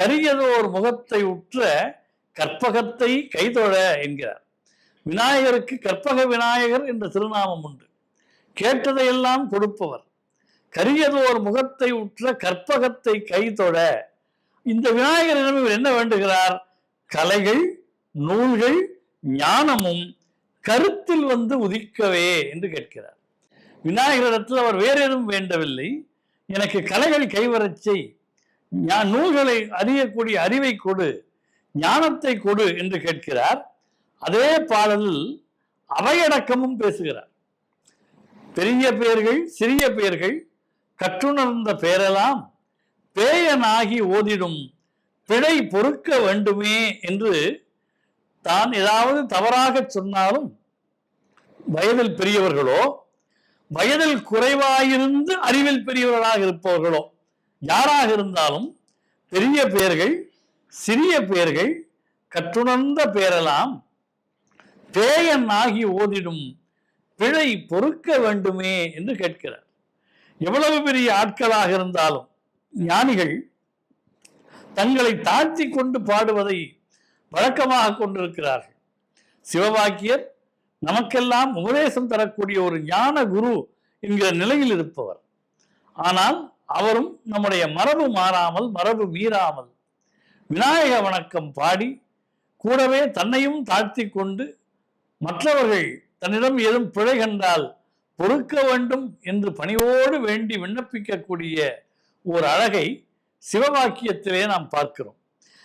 கரியதோர் முகத்தை உற்ற கற்பகத்தை கைதொழ என்கிறார். விநாயகருக்கு கற்பக விநாயகர் என்ற திருநாமம் உண்டு. கேட்டதையெல்லாம் கொடுப்பவர். கரியதோர் முகத்தை உற்ற கற்பகத்தை கைதொழ. இந்த விநாயகரிடம் இவர் என்ன வேண்டுகிறார்? கலைகள் நூல்கள் ஞானமும் கருத்தில் வந்து உதிக்கவே என்று கேட்கிறார். விநாயகரிடத்தில் அவர் வேற எதுவும் வேண்டவில்லை. எனக்கு கலைகள் கைவரச் செய். நூல்களை அறியக்கூடிய அறிவை கொடு ஞானத்தை கொடு என்று கேட்கிறார். அதே பாடலில் அவையடக்கமும் பேசுகிறார். பெரிய பெயர்கள் சிறிய பெயர்கள் கற்றுணர்ந்த பெயரெல்லாம் பேயனாகி ஓதிடும் பிழை பொறுக்க வேண்டுமே என்று தான் ஏதாவது தவறாக சொன்னாலும் வயதில் பெரியவர்களோ வயதில் குறைவாயிருந்து அறிவில் பெரியவர்களாக இருப்பவர்களோ யாராக இருந்தாலும் பெரிய பெயர்கள் சிறிய பெயர்கள் கற்றுணர்ந்த பெயரெல்லாம் பேயன் ஆகி ஓதிடும் பிழை பொறுக்க வேண்டுமே என்று கேட்கிறார். எவ்வளவு பெரிய ஆட்களாக இருந்தாலும் ஞானிகள் தங்களை தாழ்த்தி கொண்டு பாடுவதை வழக்கமாக கொண்டிருக்கிறார்கள். சிவபாக்கியர் நமக்கெல்லாம் உபதேசம் தரக்கூடிய ஒரு ஞான குரு என்கிற நிலையில் இருப்பவர். ஆனால் அவரும் நம்முடைய மரபு மாறாமல் மரபு மீறாமல் விநாயக வணக்கம் பாடி கூடவே தன்னையும் தாழ்த்தி கொண்டு மற்றவர்கள் தன்னிடம் ஏதும் பிழை கண்டால் பொறுக்க வேண்டும் என்று பணிவோடு வேண்டி விண்ணப்பிக்கக்கூடிய ஒரு அழகை சிவவாக்கியத்திலே நாம் பார்க்கிறோம்.